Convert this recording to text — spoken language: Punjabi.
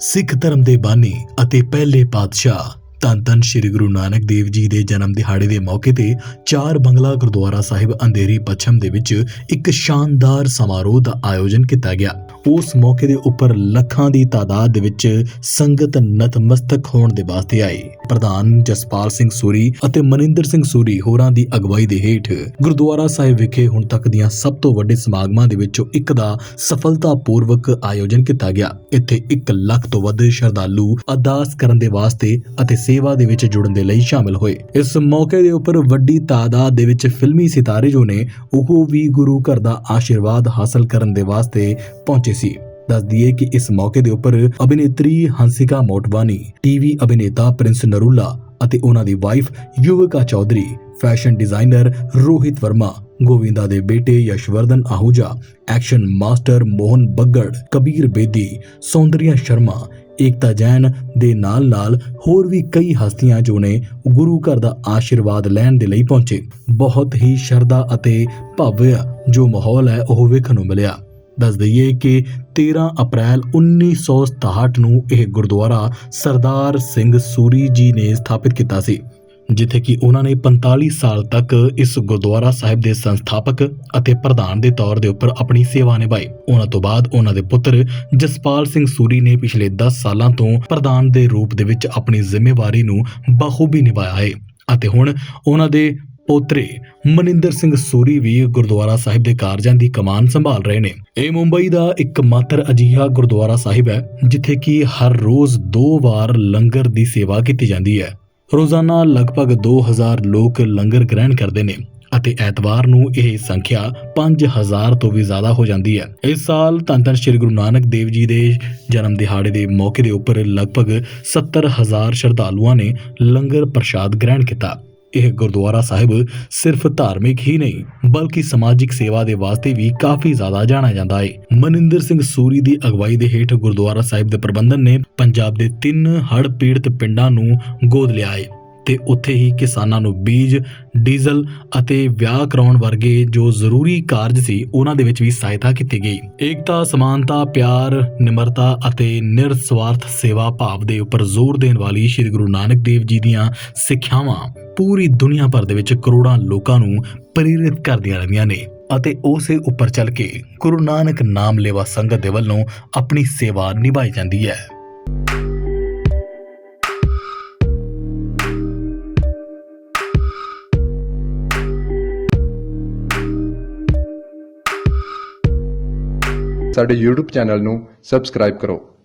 ਸਿੱਖ ਧਰਮ ਦੇ ਬਾਨੀ ਅਤੇ ਪਹਿਲੇ ਪਾਤਸ਼ਾਹ ਧੰਨ ਧੰਨ ਸ੍ਰੀ ਗੁਰੂ ਨਾਨਕ ਦੇਵ ਜੀ ਦੇ ਜਨਮ ਦਿਹਾੜੇ ਦੇ ਮੌਕੇ ਤੇ ਚਾਰ ਬੰਗਲਾ ਗੁਰਦੁਆਰਾ ਸਾਹਿਬ ਅੰਧੇਰੀ ਪੱਛਮ ਦੇ ਵਿੱਚ ਇੱਕ ਸ਼ਾਨਦਾਰ ਸਮਾਰੋਹ ਦਾ ਆਯੋਜਨ ਕੀਤਾ ਗਿਆ। ਉਸ ਮੌਕੇ ਦੇ ਉੱਪਰ ਲੱਖਾਂ ਦੀ ਤਾਦਾਦ ਦੇ ਵਿੱਚ ਸੰਗਤ ਨਤਮਸਤਕ ਹੋਣ ਦੇ ਵਾਸਤੇ ਆਈ ਪ੍ਰਧਾਨ ਜਸਪਾਲ ਸਿੰਘ ਸੂਰੀ ਅਤੇ ਮਨਿੰਦਰ ਸਿੰਘ ਸੂਰੀ ਹੋਰਾਂ ਦੀ ਅਗਵਾਈ ਦੇ ਹੇਠ ਗੁਰਦੁਆਰਾ ਸਾਹਿਬ ਵਿਖੇ ਹੁਣ ਤੱਕ ਦੀਆਂ ਸਭ ਤੋਂ ਵੱਡੇ ਸਮਾਗਮਾਂ ਦੇ ਵਿੱਚੋਂ ਇੱਕ ਦਾ ਸਫਲਤਾਪੂਰਵਕ ਆਯੋਜਨ ਕੀਤਾ ਗਿਆ। ਇੱਥੇ 1 ਲੱਖ ਤੋਂ ਵੱਧ ਸ਼ਰਧਾਲੂ ਅਰਦਾਸ ਕਰਨ ਦੇ ਵਾਸਤੇ ਅਤੇ ਸੇਵਾ ਦੇ ਵਿੱਚ ਜੁੜਨ ਦੇ ਲਈ ਸ਼ਾਮਿਲ ਹੋਏ। ਇਸ ਮੌਕੇ ਦੇ ਉੱਪਰ ਵੱਡੀ ਤਾਦਾਦ ਦੇ ਵਿੱਚ ਫਿਲਮੀ ਸਿਤਾਰੇ ਜੋ ਨੇ, ਉਹ ਵੀ ਗੁਰੂ ਘਰ ਦਾ ਆਸ਼ੀਰਵਾਦ ਹਾਸਲ ਕਰਨ ਦੇ ਵਾਸਤੇ ਪਹੁੰਚੇ ਸੀ। ਦੱਸ ਦਈਏ ਕਿ ਇਸ ਮੌਕੇ ਦੇ ਉੱਪਰ ਅਭਿਨੇਤਰੀ ਹੰਸਿਕਾ ਮੋਟਵਾਨੀ ਟੀਵੀ ਅਭਿਨੇਤਾ ਪ੍ਰਿੰਸ ਨਰੂਲਾ ਅਤੇ ਉਹਨਾਂ ਦੀ wife Yuvika Chaudhary, fashion designer Rohit Verma, Govinda ਦੇ ਬੇਟੇ ਯਸ਼ਵਰਧਨ ਆਹੂਜਾ, ਐਕਸ਼ਨ ਮਾਸਟਰ ਮੋਹਨ ਬੱਗੜ, ਕਬੀਰ ਬੇਦੀ, ਸੌਂਦਰੀਆ ਸ਼ਰਮਾ, ਏਕਤਾ ਜੈਨ ਦੇ ਨਾਲ-ਨਾਲ ਹੋਰ ਵੀ ਕਈ ਹਸਤੀਆਂ ਜੋ ਨੇ ਗੁਰੂ ਘਰ ਦਾ ਆਸ਼ੀਰਵਾਦ ਲੈਣ ਦੇ ਲਈ ਪਹੁੰਚੇ। ਬਹੁਤ ਹੀ ਸ਼ਰਧਾ ਅਤੇ ਭਵਯ ਜੋ ਮਾਹੌਲ ਹੈ ਉਹ ਵੇਖਣ ਨੂੰ ਮਿਲਿਆ। ਦੱਸ ਦਈਏ ਕਿ 13 ਅਪ੍ਰੈਲ 1967 ਨੂੰ ਇਹ ਗੁਰਦੁਆਰਾ ਸਰਦਾਰ ਸਿੰਘ ਸੂਰੀ ਜੀ ਨੇ ਸਥਾਪਿਤ ਕੀਤਾ ਸੀ, ਜਿੱਥੇ ਕਿ ਉਹਨਾਂ ਨੇ 45 ਸਾਲ ਤੱਕ ਇਸ ਗੁਰਦੁਆਰਾ ਸਾਹਿਬ ਦੇ ਸੰਸਥਾਪਕ ਅਤੇ ਪ੍ਰਧਾਨ ਦੇ ਤੌਰ ਦੇ ਉੱਪਰ ਆਪਣੀ ਸੇਵਾ ਨਿਭਾਈ। ਉਹਨਾਂ ਤੋਂ ਬਾਅਦ ਉਹਨਾਂ ਦੇ ਪੁੱਤਰ ਜਸਪਾਲ ਸਿੰਘ ਸੂਰੀ ਨੇ ਪਿਛਲੇ 10 ਸਾਲਾਂ ਤੋਂ ਪ੍ਰਧਾਨ ਦੇ ਰੂਪ ਦੇ ਵਿੱਚ ਆਪਣੀ ਜ਼ਿੰਮੇਵਾਰੀ ਨੂੰ ਬਾਖੂਬੀ ਨਿਭਾਇਆ ਹੈ ਅਤੇ ਹੁਣ ਉਹਨਾਂ ਦੇ ਪੋਤਰੇ ਮਨਿੰਦਰ ਸਿੰਘ ਸੂਰੀ ਵੀ ਗੁਰਦੁਆਰਾ ਸਾਹਿਬ ਦੇ ਕਾਰਜਾਂ ਦੀ ਕਮਾਨ ਸੰਭਾਲ ਰਹੇ ਨੇ। ਇਹ ਮੁੰਬਈ ਦਾ ਇੱਕ ਮਾਤਰ ਅਜੀਹਾ ਗੁਰਦੁਆਰਾ ਸਾਹਿਬ ਹੈ, ਜਿੱਥੇ ਕਿ ਹਰ ਰੋਜ਼ ਦੋ ਵਾਰ ਲੰਗਰ ਦੀ ਸੇਵਾ ਕੀਤੀ ਜਾਂਦੀ ਹੈ। ਰੋਜ਼ਾਨਾ ਲਗਭਗ 2000 ਲੋਕ ਲੰਗਰ ਗ੍ਰਹਿਣ ਕਰਦੇ ਨੇ ਅਤੇ ਐਤਵਾਰ ਨੂੰ ਇਹ ਸੰਖਿਆ 5000 ਤੋਂ ਵੀ ਜ਼ਿਆਦਾ ਹੋ ਜਾਂਦੀ ਹੈ। ਇਸ ਸਾਲ ਧੰਨ ਧੰਨ ਸ੍ਰੀ ਗੁਰੂ ਨਾਨਕ ਦੇਵ ਜੀ ਦੇ ਜਨਮ ਦਿਹਾੜੇ ਦੇ ਮੌਕੇ ਦੇ ਉੱਪਰ ਲਗਭਗ 70000 ਸ਼ਰਧਾਲੂਆਂ ਨੇ ਲੰਗਰ ਪ੍ਰਸ਼ਾਦ ਗ੍ਰਹਿਣ ਕੀਤਾ। ਇਹ ਗੁਰਦੁਆਰਾ ਸਾਹਿਬ ਸਿਰਫ ਧਾਰਮਿਕ ਹੀ ਨਹੀਂ, ਬਲਕਿ ਸਮਾਜਿਕ ਸੇਵਾ ਦੇ ਵਾਸਤੇ ਵੀ ਕਾਫੀ ਜ਼ਿਆਦਾ ਜਾਣਿਆ ਜਾਂਦਾ ਹੈ ਮਨਿੰਦਰ ਸਿੰਘ ਸੂਰੀ ਦੀ ਅਗਵਾਈ ਦੇ ਹੇਠ ਗੁਰਦੁਆਰਾ ਸਾਹਿਬ ਦੇ ਪ੍ਰਬੰਧਨ ਨੇ ਪੰਜਾਬ ਦੇ ਤਿੰਨ ਹੜ੍ਹ ਪੀੜਤ ਪਿੰਡਾਂ ਨੂੰ ਗੋਦ ਲਿਆ ਹੈ ਤੇ ਉੱਥੇ ਹੀ ਕਿਸਾਨਾਂ ਨੂੰ ਬੀਜ, ਡੀਜ਼ਲ ਅਤੇ ਵਿਆਹ ਕਰਾਉਣ ਵਰਗੇ ਜੋ ਜ਼ਰੂਰੀ ਕਾਰਜ ਸੀ, ਉਹਨਾਂ ਦੇ ਵਿੱਚ ਵੀ ਸਹਾਇਤਾ ਕੀਤੀ ਗਈ। ਏਕਤਾ, ਸਮਾਨਤਾ, ਪਿਆਰ, ਨਿਮਰਤਾ ਅਤੇ ਨਿਰਸਵਾਰਥ ਸੇਵਾ ਭਾਵ ਦੇ ਉੱਪਰ ਜ਼ੋਰ ਦੇਣ ਵਾਲੀ ਸ੍ਰੀ ਗੁਰੂ ਨਾਨਕ ਦੇਵ ਜੀ ਦੀਆਂ ਸਿੱਖਿਆਵਾਂ ਪੂਰੀ ਦੁਨੀਆ ਭਰ ਦੇ ਵਿੱਚ ਕਰੋੜਾਂ ਲੋਕਾਂ ਨੂੰ ਪ੍ਰੇਰਿਤ ਕਰਦੀਆਂ ਰਹਿੰਦੀਆਂ ਨੇ ਅਤੇ ਉਸੇ ਉੱਪਰ ਚੱਲ ਕੇ ਗੁਰੂ ਨਾਨਕ ਨਾਮ ਲੇਵਾ ਸੰਗਤ ਦੇ ਵੱਲੋਂ ਆਪਣੀ ਸੇਵਾ ਨਿਭਾਈ ਜਾਂਦੀ ਹੈ। ਸਾਡੇ YouTube ਚੈਨਲ ਨੂੰ ਸਬਸਕ੍ਰਾਈਬ ਕਰੋ।